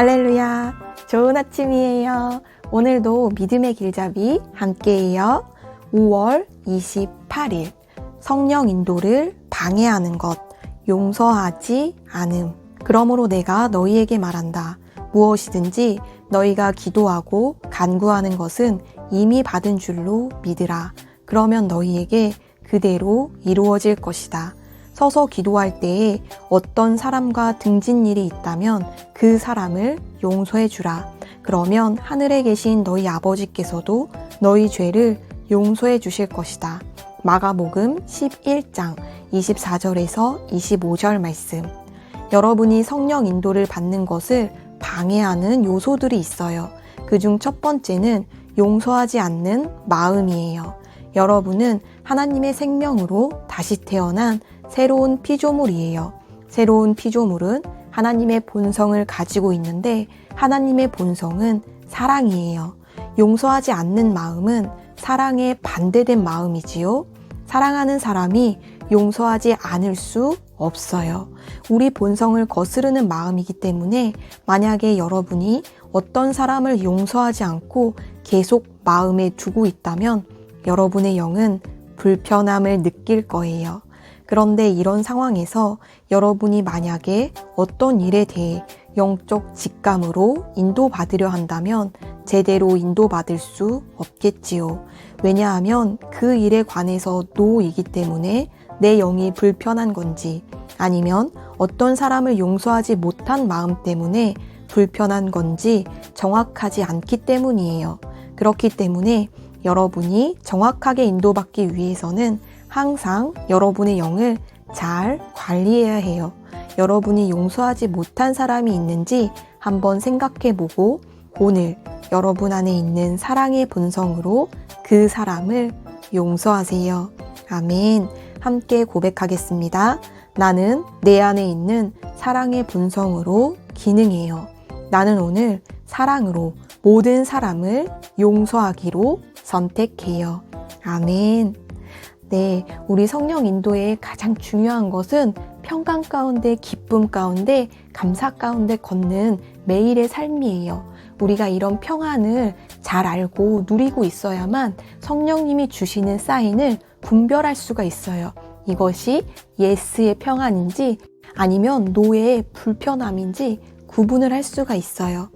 할렐루야. 좋은 아침이에요. 오늘도 믿음의 길잡이 함께해요. 5월 28일. 성령 인도를 방해하는 것. 용서하지 않음. 그러므로 내가 너희에게 말한다. 무엇이든지 너희가 기도하고 간구하는 것은 이미 받은 줄로 믿으라. 그러면 너희에게 그대로 이루어질 것이다. 서서 기도할 때에 어떤 사람과 등진 일이 있다면 그 사람을 용서해 주라. 그러면 하늘에 계신 너희 아버지께서도 너희 죄를 용서해 주실 것이다. 마가복음 11장 24절에서 25절 말씀. 여러분이 성령 인도를 받는 것을 방해하는 요소들이 있어요. 그중 첫 번째는 용서하지 않는 마음이에요. 여러분은 하나님의 생명으로 다시 태어난 새로운 피조물이에요. 새로운 피조물은 하나님의 본성을 가지고 있는데 하나님의 본성은 사랑이에요. 용서하지 않는 마음은 사랑에 반대된 마음이지요. 사랑하는 사람이 용서하지 않을 수 없어요. 우리 본성을 거스르는 마음이기 때문에 만약에 여러분이 어떤 사람을 용서하지 않고 계속 마음에 두고 있다면 여러분의 영은 불편함을 느낄 거예요. 그런데 이런 상황에서 여러분이 만약에 어떤 일에 대해 영적 직감으로 인도받으려 한다면 제대로 인도받을 수 없겠지요. 왜냐하면 그 일에 관해서 노이기 때문에 내 영이 불편한 건지 아니면 어떤 사람을 용서하지 못한 마음 때문에 불편한 건지 정확하지 않기 때문이에요. 그렇기 때문에 여러분이 정확하게 인도받기 위해서는 항상 여러분의 영을 잘 관리해야 해요. 여러분이 용서하지 못한 사람이 있는지 한번 생각해 보고 오늘 여러분 안에 있는 사랑의 본성으로 그 사람을 용서하세요. 아멘. 함께 고백하겠습니다. 나는 내 안에 있는 사랑의 본성으로 기능해요. 나는 오늘 사랑으로 모든 사람을 용서하기로 선택해요. 아멘. 네, 우리 성령 인도의 가장 중요한 것은 평강 가운데 기쁨 가운데 감사 가운데 걷는 매일의 삶이에요. 우리가 이런 평안을 잘 알고 누리고 있어야만 성령님이 주시는 사인을 분별할 수가 있어요. 이것이 예스의 평안인지 아니면 노예의 불편함인지 구분을 할 수가 있어요.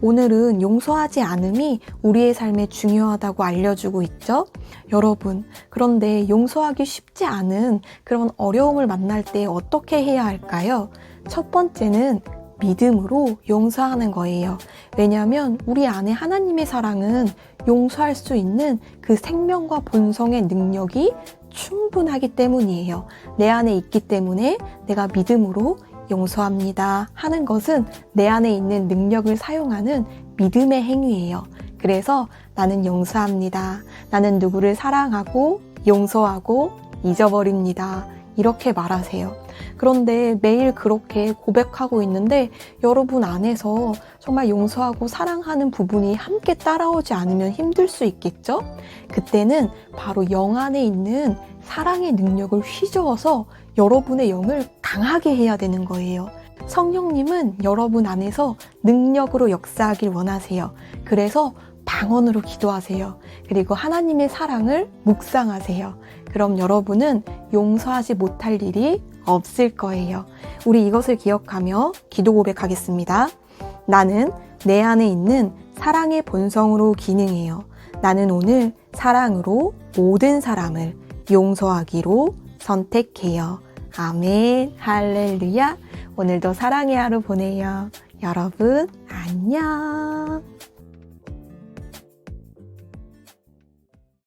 오늘은 용서하지 않음이 우리의 삶에 중요하다고 알려주고 있죠. 여러분, 그런데 용서하기 쉽지 않은 그런 어려움을 만날 때 어떻게 해야 할까요? 첫 번째는 믿음으로 용서하는 거예요. 왜냐하면 우리 안에 하나님의 사랑은 용서할 수 있는 그 생명과 본성의 능력이 충분하기 때문이에요. 내 안에 있기 때문에 내가 믿음으로 용서합니다 하는 것은 내 안에 있는 능력을 사용하는 믿음의 행위예요. 그래서 나는 용서합니다. 나는 누구를 사랑하고 용서하고 잊어버립니다. 이렇게 말하세요. 그런데 매일 그렇게 고백하고 있는데 여러분 안에서 정말 용서하고 사랑하는 부분이 함께 따라오지 않으면 힘들 수 있겠죠? 그때는 바로 영 안에 있는 사랑의 능력을 휘저어서 여러분의 영을 강하게 해야 되는 거예요. 성령님은 여러분 안에서 능력으로 역사하길 원하세요. 그래서 방언으로 기도하세요. 그리고 하나님의 사랑을 묵상하세요. 그럼 여러분은 용서하지 못할 일이 없을 거예요. 우리 이것을 기억하며 기도 고백하겠습니다. 나는 내 안에 있는 사랑의 본성으로 기능해요. 나는 오늘 사랑으로 모든 사람을 용서하기로 선택해요. 아멘. 할렐루야. 오늘도 사랑의 하루 보내요. 여러분, 안녕.